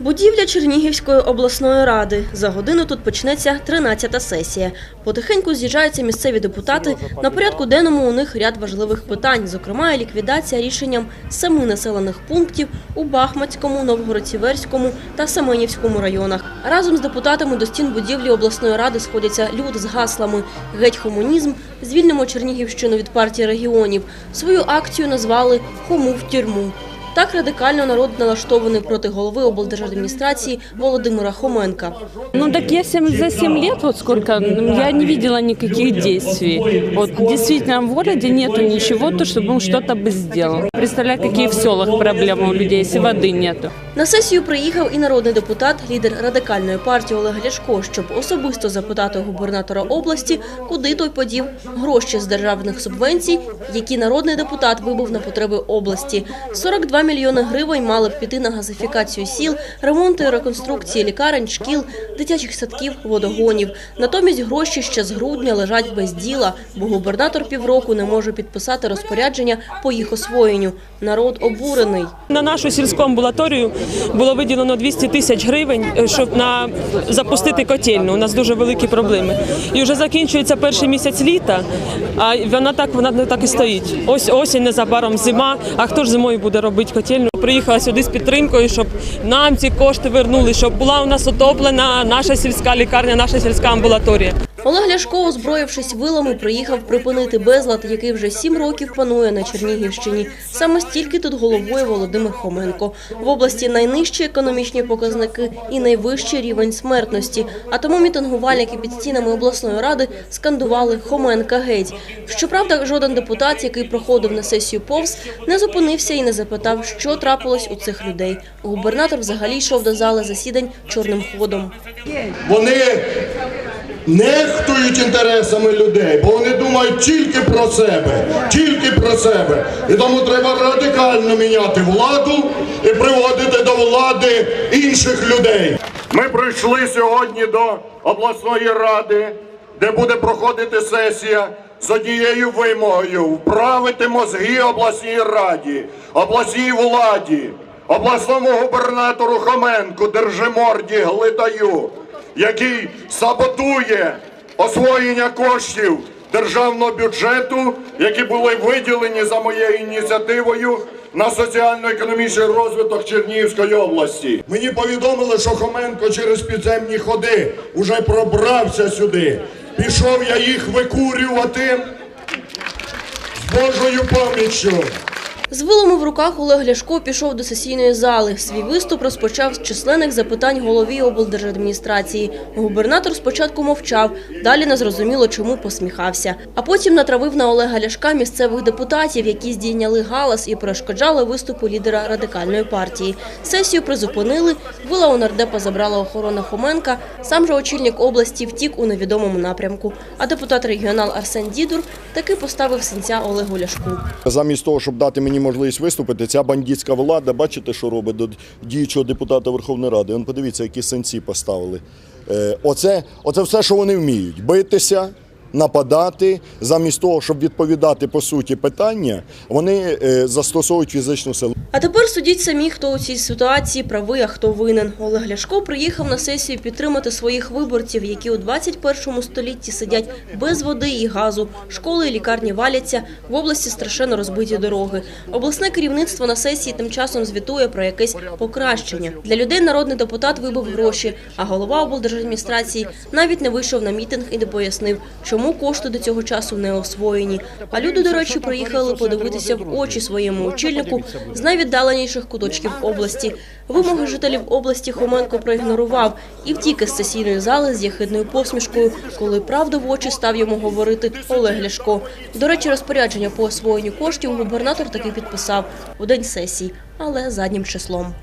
Будівля Чернігівської обласної ради. За годину тут почнеться 13-та сесія. Потихеньку з'їжджаються місцеві депутати. На порядку денному у них ряд важливих питань, зокрема ліквідація рішенням семи населених пунктів у Бахмацькому, Новгород-Сіверському та Семенівському районах. Разом з депутатами до стін будівлі обласної ради сходяться люди з гаслами «Геть комунізм», «Звільнимо Чернігівщину від партії регіонів». Свою акцію назвали «Хому в тюрму». Так радикально народ налаштований проти голови облдержадміністрації Володимира Хоменка. Ну так я семь, за 7 лет, вот сколько, я не видела никаких действий. Вот действительно в городе нету ничего, то чтобы он что-то бы сделал. Представляю, какие в селах проблемы у людей, если воды нету. На сесію приїхав і народний депутат, лідер радикальної партії Олег Ляшко, щоб особисто запитати у губернатора області, куди той подів гроші з державних субвенцій, які народний депутат вибив на потреби області. 42 мільйони гривень мали б піти на газифікацію сіл, ремонти реконструкції лікарень, шкіл, дитячих садків, водогонів. Натомість гроші ще з грудня лежать без діла, бо губернатор півроку не може підписати розпорядження по їх освоєнню. Народ обурений. На нашу сільську амбулаторію було виділено 200 тисяч гривень, е, щоб на запустити котельну. У нас дуже великі проблеми. І вже закінчується перший місяць літа, а вона так вона так і стоїть. Ось осінь незабаром зима. А хто ж зимою буде робити котельну? Приїхала сюди з підтримкою, щоб нам ці кошти вернули, щоб була у нас отоплена наша сільська лікарня, наша сільська амбулаторія. Олег Ляшко, озброївшись вилами, приїхав припинити безлад, який вже сім років панує на Чернігівщині. Саме стільки тут головує Володимир Хоменко. В області найнижчі економічні показники і найвищий рівень смертності. А тому мітингувальники під стінами обласної ради скандували Хоменка геть. Щоправда, жоден депутат, який проходив на сесію повз, не зупинився і не запитав, що трапилось у цих людей. Губернатор взагалі йшов до зали засідань чорним ходом. Вони нехтують інтересами людей, бо вони думають тільки про себе, тільки про себе. І тому треба радикально міняти владу і приводити до влади інших людей. Ми прийшли сьогодні до обласної ради, де буде проходити сесія. З однією вимогою вправити мозги обласній раді, обласній владі, обласному губернатору Хоменку, держиморді Глитаю, який саботує освоєння коштів державного бюджету, які були виділені за моєю ініціативою на соціально-економічний розвиток Чернігівської області. Мені повідомили, що Хоменко через підземні ходи уже пробрався сюди. Пішов я їх викурювати з Божою поміччю. З вилами в руках Олег Ляшко пішов до сесійної зали. Свій виступ розпочав з численних запитань голові облдержадміністрації. Губернатор спочатку мовчав, далі незрозуміло чому посміхався. А потім натравив на Олега Ляшка місцевих депутатів, які здійняли галас і перешкоджали виступу лідера радикальної партії. Сесію призупинили, вила у нардепа забрала охорона Хоменка. Сам же очільник області втік у невідомому напрямку. А депутат регіонал Арсен Дідур таки поставив синця Олегу Ляшку. Замість того, щоб дати мені можливість виступити, ця бандитська влада, бачите, що робить до діючого депутата Верховної Ради. Он подивіться, які сенці поставили. Е, оце, оце все, що вони вміють: битися, нападати. Замість того, щоб відповідати по суті питання, вони е, застосовують фізичну силу. А тепер судіть самі, хто у цій ситуації правий, а хто винен. Олег Ляшко приїхав на сесію підтримати своїх виборців, які у 21 столітті сидять без води і газу. Школи і лікарні валяться, в області страшенно розбиті дороги. Обласне керівництво на сесії тим часом звітує про якесь покращення. Для людей народний депутат вибив гроші, а голова облдержадміністрації навіть не вийшов на мітинг і не пояснив, чому кошти до цього часу не освоєні. А люди, до речі, приїхали подивитися в очі своєму очільнику з найвіддаленіших куточків області. Вимоги жителів області Хоменко проігнорував і втік із сесійної зали з яхидною посмішкою, коли правду в очі став йому говорити Олег Ляшко. До речі, розпорядження по освоєнню коштів губернатор таки підписав у день сесії, але заднім числом.